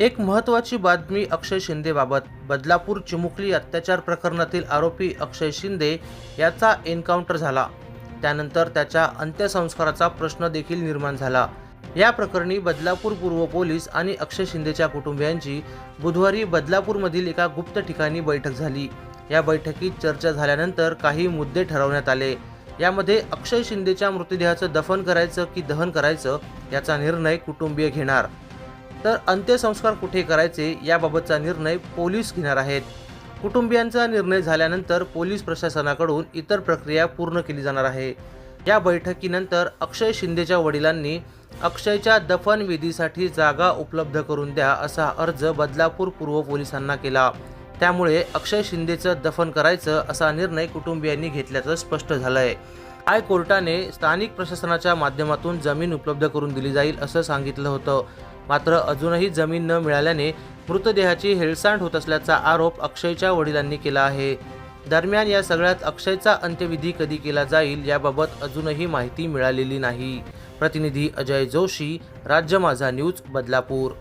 एक महत्त्वाची बातमी अक्षय शिंदेबाबत. बदलापूर चिमुकली अत्याचार प्रकरणातील आरोपी अक्षय शिंदे याचा एन्काउंटर झाला. त्यानंतर त्याच्या अंत्यसंस्काराचा प्रश्न देखील निर्माण झाला. या प्रकरणी बदलापूर पूर्व पोलीस आणि अक्षय शिंदेच्या कुटुंबियांची बुधवारी बदलापूरमधील एका गुप्त ठिकाणी बैठक झाली. या बैठकीत चर्चा झाल्यानंतर काही मुद्दे ठरवण्यात आले. यामध्ये अक्षय शिंदेच्या मृतदेहाचं दफन करायचं की दहन करायचं याचा निर्णय कुटुंबीय घेणार. तर अंत्यसंस्कार कुठे करायचे याबाबतचा निर्णय पोलीस घेणार आहेत. कुटुंबियांचा निर्णय झाल्यानंतर पोलीस प्रशासनाकडून इतर प्रक्रिया पूर्ण केली जाणार आहे. या बैठकीनंतर अक्षय शिंदेच्या वडिलांनी अक्षयच्या दफनविधीसाठी जागा उपलब्ध करून द्या असा अर्ज बदलापूर पूर्व पोलिसांना केला. त्यामुळे अक्षय शिंदेचं दफन करायचं असा निर्णय कुटुंबियांनी घेतल्याचं स्पष्ट झालं आहे हायकोर्टाने स्थानिक प्रशासनाच्या माध्यमातून जमीन उपलब्ध करून दिली जाईल असं सांगितलं होतं. मात्र अजूनही जमीन न मिळाल्याने मृतदेहाची हेळसांड होत असल्याचा आरोप अक्षयच्या वडिलांनी केला आहे. दरम्यान या सगळ्यात अक्षयचा अंत्यविधी कधी केला जाईल याबाबत अजूनही माहिती मिळालेली नाही. प्रतिनिधी अजय जोशी राज्य माझा न्यूज बदलापूर.